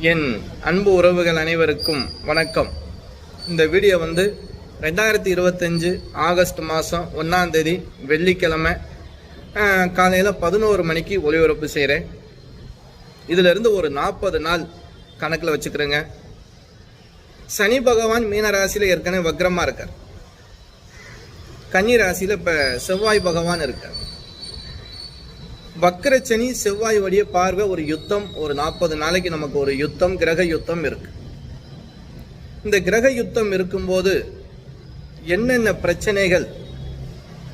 என் அன்பு உறவுகள் அனைவருக்கும் வணக்கம். இந்த வீடியோ வந்து ரெண்டாயிரத்தி இருபத்தஞ்சு ஆகஸ்ட் மாதம் ஒன்றாந்தேதி வெள்ளிக்கிழமை காலையில் பதினோரு மணிக்கு ஒளிபரப்பு செய்கிறேன் இதிலிருந்து ஒரு நாற்பது நாள் கணக்கில் வச்சுக்கிறேங்க. சனி பகவான் மீன ராசியில் ஏற்கனவே வக்ரமாக இருக்கார். கன்னி ராசியில் இப்போ செவ்வாய் பகவான் இருக்கார். வக்கரச்சனி செவ்வாய் வழிய பார்வை ஒரு யுத்தம் ஒரு நாற்பது நாளைக்கு நமக்கு ஒரு யுத்தம் கிரக யுத்தம் இருக்கு. இந்த கிரக யுத்தம் இருக்கும்போது என்னென்ன பிரச்சனைகள்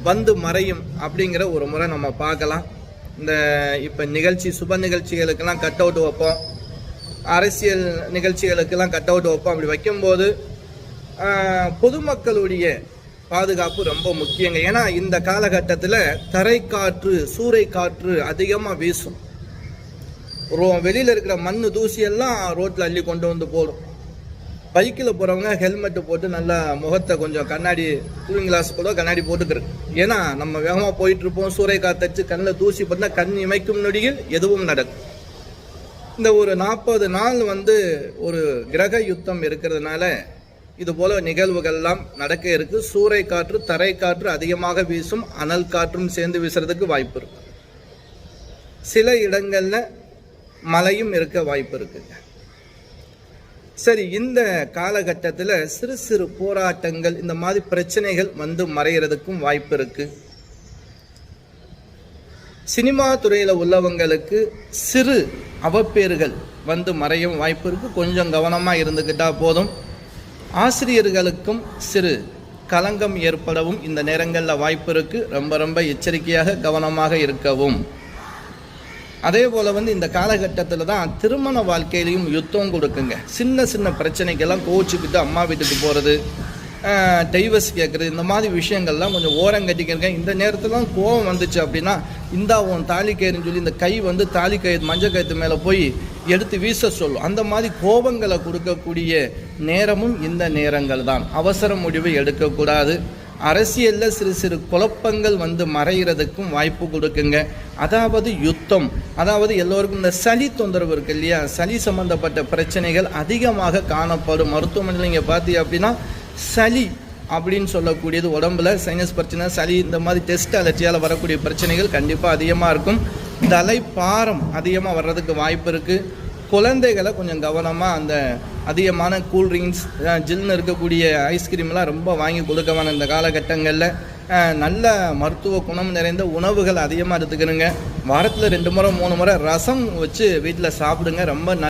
வந்து மறையும் அப்படிங்கிற ஒரு முறை நம்ம பார்க்கலாம். இந்த இப்போ நிகழ்ச்சி சுப நிகழ்ச்சிகளுக்கெல்லாம் கட் அவுட் வைப்போம். அரசியல் நிகழ்ச்சிகளுக்கெல்லாம் கட் அவுட் வைப்போம். அப்படி வைக்கும்போது பொதுமக்களுடைய பாதுகாப்பு ரொம்ப முக்கியங்க. ஏன்னா இந்த காலகட்டத்தில் தரைக்காற்று சூறை காற்று அதிகமாக வீசும். ரோ வெளியில் இருக்கிற மண் தூசியெல்லாம் ரோட்டில் அள்ளி கொண்டு வந்து போடும். பைக்கில் போகிறவங்க ஹெல்மெட்டு போட்டு நல்லா முகத்தை கொஞ்சம் கண்ணாடி கூலிங் கிளாஸ் கூட கண்ணாடி போட்டுக்கிறது. ஏன்னா நம்ம வேகமாக போயிட்டுருப்போம் சூறை காத்தடிச்சு கண்ணில் தூசி பார்த்தா கண் இமைக்கும் நொடியில் எதுவும் நடக்கும். இந்த ஒரு நாற்பது நாள் வந்து ஒரு கிரக யுத்தம் இருக்கிறதுனால இது போல நிகழ்வுகள்லாம் நடக்க இருக்கு. சூறை காற்று தரை காற்று அதிகமாக வீசும் அனல் காற்றும் சேர்ந்து வீசுறதுக்கு வாய்ப்பு இருக்கு. சில இடங்கள்ல மழையும் இருக்க வாய்ப்பு இருக்குங்க சரி இந்த காலகட்டத்தில் சிறு சிறு போராட்டங்கள் இந்த மாதிரி பிரச்சனைகள் வந்து மறைகிறதுக்கும் வாய்ப்பு இருக்கு. சினிமா துறையில் உள்ளவங்களுக்கு சிறு அவப்பேறுகள் வந்து மறையும் வாய்ப்பு இருக்கு. கொஞ்சம் கவனமாக இருந்துக்கிட்டா போதும். ஆசிரியர்களுக்கும் சிறு களங்கம் ஏற்படவும் இந்த நேரங்களில் வாய்ப்பு இருக்குது ரொம்ப ரொம்ப எச்சரிக்கையாக கவனமாக இருக்கவும். அதே போல் வந்து இந்த காலகட்டத்தில் தான் திருமண வாழ்க்கையிலையும் யுத்தம் கொடுக்குங்க. சின்ன சின்ன பிரச்சனைக்கெல்லாம் கோச்சிக்கிட்டு அம்மா வீட்டுக்கு போகிறது டைவர்ஸ் கேட்குறது இந்த மாதிரி விஷயங்கள்லாம் கொஞ்சம் ஓரம் கட்டிக்கிறங்க இந்த நேரத்தில் கோபம் கோவம் வந்துச்சு அப்படின்னா இந்தா உன் தாலி கயிறுன்னு சொல்லி இந்த கை வந்து தாலி கயிறு மஞ்சள் கயிறு மேலே போய் எடுத்து வீச சொல்லும். அந்த மாதிரி கோபங்களை கொடுக்கக்கூடிய நேரமும் இந்த நேரங்கள் தான் அவசர முடிவு எடுக்கக்கூடாது. அரசியலில் சிறு சிறு குழப்பங்கள் வந்து மறைகிறதுக்கும் வாய்ப்பு கொடுக்குங்க. அதாவது யுத்தம். அதாவது எல்லோருக்கும் இந்த சளி தொந்தரவு இருக்கு இல்லையா? சளி சம்பந்தப்பட்ட பிரச்சனைகள் அதிகமாக காணப்படும். மருத்துவமனையில் நீங்கள் பார்த்தீங்க அப்படின்னா சளி அப்படின்னு சொல்லக்கூடியது உடம்புல சைனஸ் பிரச்சனை சளி இந்த மாதிரி டெஸ்ட் அலர்ஜியால் வரக்கூடிய பிரச்சனைகள் கண்டிப்பாக அதிகமாக இருக்கும். தலைப்பாரம் அதிகமாக வர்றதுக்கு வாய்ப்பு இருக்குது குழந்தைகளை கொஞ்சம் கவனமாக அந்த அதிகமான கூல்ட்ரிங்க்ஸ் ஜில்னு இருக்கக்கூடிய ஐஸ்கிரீம்லாம் ரொம்ப வாங்கி கொடுக்க இந்த காலகட்டங்களில் நல்ல மருத்துவ குணம் நிறைந்த உணவுகள் அதிகமாக எடுத்துக்கணுங்க. வாரத்தில் ரெண்டு முறை மூணு முறை ரசம் வச்சு வீட்டில் சாப்பிடுங்க. ரொம்ப